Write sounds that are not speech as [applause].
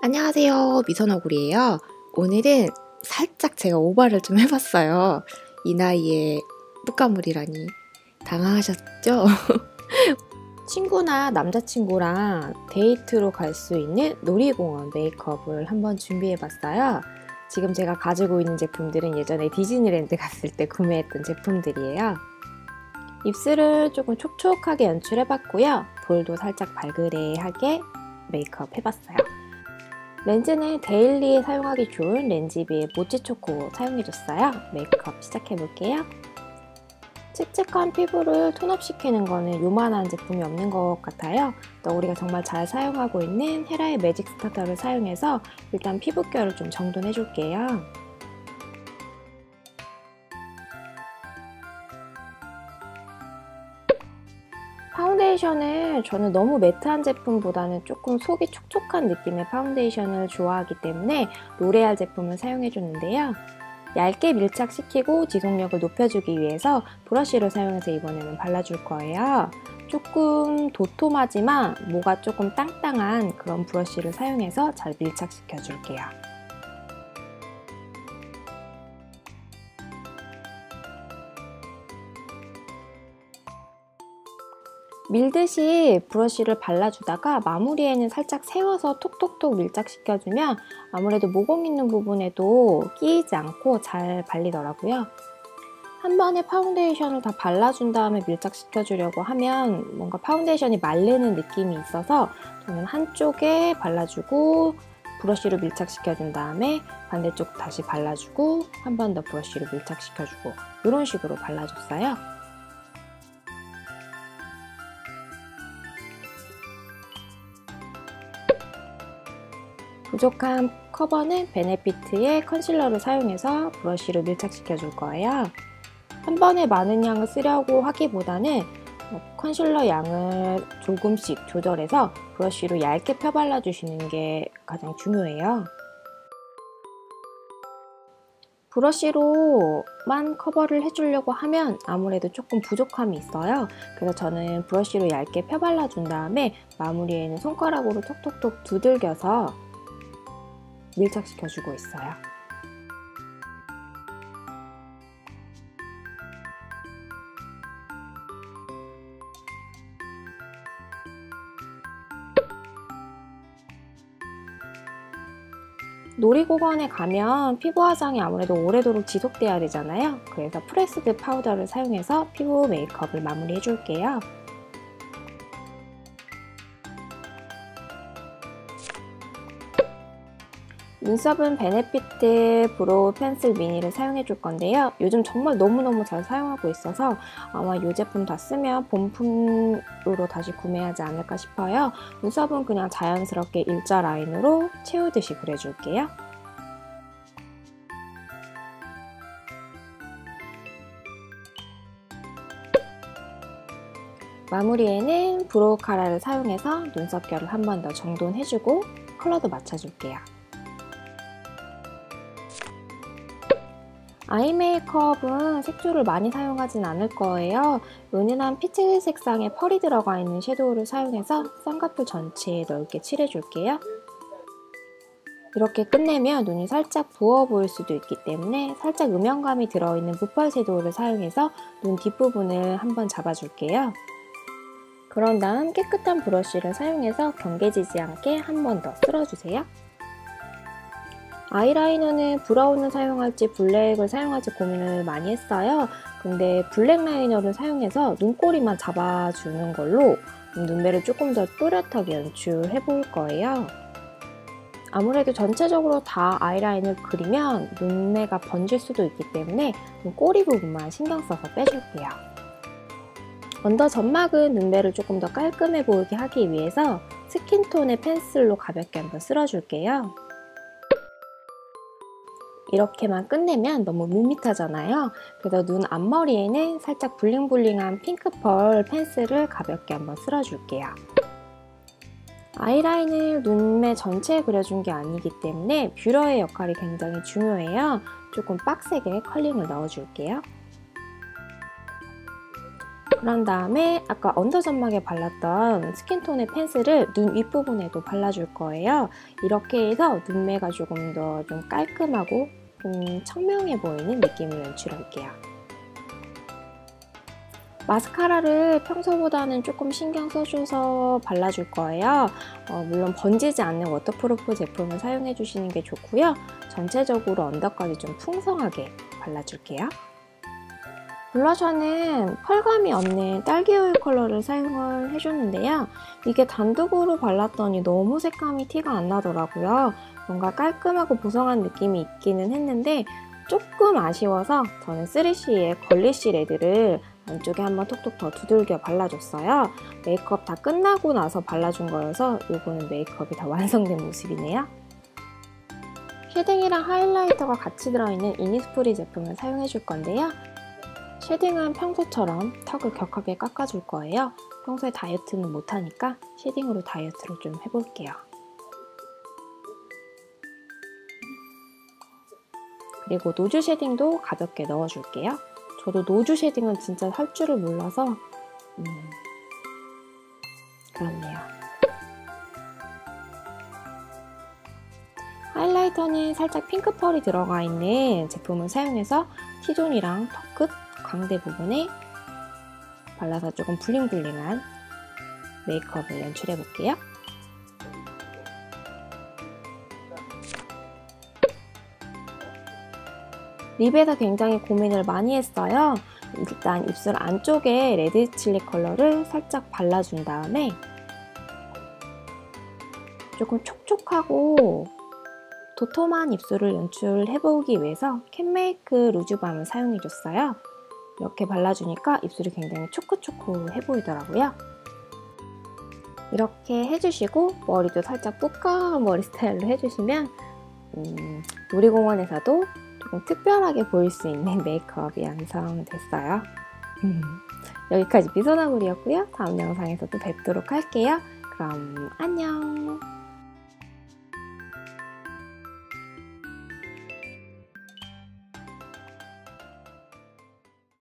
안녕하세요. 미선어굴이에요. 오늘은 살짝 제가 오바를 좀 해봤어요. 이 나이에 뿌까물이라니. 당황하셨죠? [laughs] 친구나 남자친구랑 데이트로 갈 수 있는 놀이공원 메이크업을 한번 준비해봤어요. 지금 제가 가지고 있는 제품들은 예전에 디즈니랜드 갔을 때 구매했던 제품들이에요. 입술을 조금 촉촉하게 연출해봤고요. 볼도 살짝 발그레하게 메이크업 해봤어요 렌즈는 데일리에 사용하기 좋은 렌즈비의 모찌초코 사용해줬어요. 메이크업 시작해볼게요. 칙칙한 피부를 톤업시키는 거는 요만한 제품이 없는 것 같아요. 또 우리가 정말 잘 사용하고 있는 헤라의 매직 스타터를 사용해서 일단 피부결을 좀 정돈해줄게요. 파운데이션을 저는 너무 매트한 제품보다는 조금 속이 촉촉한 느낌의 파운데이션을 좋아하기 때문에 로레알 제품을 사용해주는데요. 얇게 밀착시키고 지속력을 높여주기 위해서 브러쉬를 사용해서 이번에는 발라줄 거예요. 조금 도톰하지만 뭐가 조금 땅땅한 그런 브러쉬를 사용해서 잘 밀착시켜줄게요. 밀듯이 브러쉬를 발라주다가 마무리에는 살짝 세워서 톡톡톡 밀착시켜주면 아무래도 모공 있는 부분에도 끼이지 않고 잘 발리더라고요. 한 번에 파운데이션을 다 발라준 다음에 밀착시켜주려고 하면 뭔가 파운데이션이 마르는 느낌이 있어서 저는 한쪽에 발라주고 브러쉬로 밀착시켜준 다음에 반대쪽 다시 발라주고 한 번 더 브러쉬로 밀착시켜주고 이런 식으로 발라줬어요. 부족한 커버는 베네피트의 컨실러를 사용해서 브러쉬로 밀착시켜 줄 거예요. 한 번에 많은 양을 쓰려고 하기보다는 컨실러 양을 조금씩 조절해서 브러쉬로 얇게 펴발라 주시는 게 가장 중요해요. 브러쉬로만 커버를 해주려고 하면 아무래도 조금 부족함이 있어요. 그래서 저는 브러쉬로 얇게 펴발라 준 다음에 마무리에는 손가락으로 톡톡톡 두들겨서 밀착시켜주고 있어요. 놀이공원에 가면 피부 화장이 아무래도 오래도록 지속돼야 되잖아요. 그래서 프레스드 파우더를 사용해서 피부 메이크업을 마무리해 줄게요. 눈썹은 베네피트 브로우 펜슬 미니를 사용해 줄 건데요. 요즘 정말 너무너무 잘 사용하고 있어서 아마 이 제품 다 쓰면 본품으로 다시 구매하지 않을까 싶어요. 눈썹은 그냥 자연스럽게 일자 라인으로 채우듯이 그려줄게요. 마무리에는 브로우 카라를 사용해서 눈썹결을 한 번 더 정돈해주고 컬러도 맞춰줄게요. 아이 메이크업은 색조를 많이 사용하진 않을 거예요. 은은한 피치 색상의 펄이 들어가 있는 섀도우를 사용해서 쌍꺼풀 전체에 넓게 칠해줄게요. 이렇게 끝내면 눈이 살짝 부어 보일 수도 있기 때문에 살짝 음영감이 들어있는 무펄 섀도우를 사용해서 눈 뒷부분을 한번 잡아줄게요. 그런 다음 깨끗한 브러쉬를 사용해서 경계지지 않게 한 번 더 쓸어주세요. 아이라이너는 브라운을 사용할지 블랙을 사용할지 고민을 많이 했어요. 근데 블랙 라이너를 사용해서 눈꼬리만 잡아주는 걸로 눈매를 조금 더 또렷하게 연출해 볼 거예요. 아무래도 전체적으로 다 아이라인을 그리면 눈매가 번질 수도 있기 때문에 꼬리 부분만 신경 써서 빼줄게요. 언더 점막은 눈매를 조금 더 깔끔해 보이게 하기 위해서 스킨톤의 펜슬로 가볍게 한번 쓸어줄게요. 이렇게만 끝내면 너무 밋밋하잖아요. 그래서 눈 앞머리에는 살짝 블링블링한 핑크펄 펜슬을 가볍게 한번 쓸어줄게요. 아이라인을 눈매 전체에 그려준 게 아니기 때문에 뷰러의 역할이 굉장히 중요해요. 조금 빡세게 컬링을 넣어줄게요. 그런 다음에 아까 언더 점막에 발랐던 스킨톤의 펜슬을 눈 윗부분에도 발라줄 거예요. 이렇게 해서 눈매가 조금 더 좀 깔끔하고 좀 청명해 보이는 느낌을 연출할게요. 마스카라를 평소보다는 조금 신경 써줘서 발라줄 거예요. 어, 물론 번지지 않는 워터프루프 제품을 사용해 주시는 게 좋고요. 전체적으로 언더까지 좀 풍성하게 발라줄게요. 블러셔는 펄감이 없는 딸기우유 컬러를 사용을 해줬는데요. 이게 단독으로 발랐더니 너무 색감이 티가 안 나더라고요. 뭔가 깔끔하고 보송한 느낌이 있기는 했는데 조금 아쉬워서 저는 3CE의 걸리시 레드를 안쪽에 한번 톡톡 더 두들겨 발라줬어요. 메이크업 다 끝나고 나서 발라준 거여서 이거는 메이크업이 다 [laughs] 완성된 모습이네요. 쉐딩이랑 하이라이터가 같이 들어있는 이니스프리 제품을 사용해 줄 건데요. 쉐딩은 평소처럼 턱을 격하게 깎아줄 거예요. 평소에 다이어트는 못하니까 쉐딩으로 다이어트를 좀 해볼게요. 그리고 노즈 쉐딩도 가볍게 넣어줄게요. 저도 노즈 쉐딩은 진짜 할 줄을 몰라서 음, 그렇네요. 하이라이터는 살짝 핑크 펄이 들어가 있는 제품을 사용해서 T존이랑 턱끝, 광대 부분에 발라서 조금 블링블링한 메이크업을 연출해 볼게요. 립에서 굉장히 고민을 많이 했어요. 일단 입술 안쪽에 레드 칠리 컬러를 살짝 발라준 다음에 조금 촉촉하고 도톰한 입술을 연출해보기 위해서 캔메이크 루즈밤을 사용해줬어요. 이렇게 발라주니까 입술이 굉장히 초코초코해 보이더라고요. 이렇게 해주시고 머리도 살짝 뿌까한 머리 스타일로 해주시면 음, 놀이공원에서도 조금 특별하게 보일 수 있는 [laughs] 메이크업이 완성됐어요. 음, 여기까지 미소나물이었고요. 다음 영상에서 도 뵙도록 할게요. 그럼 안녕!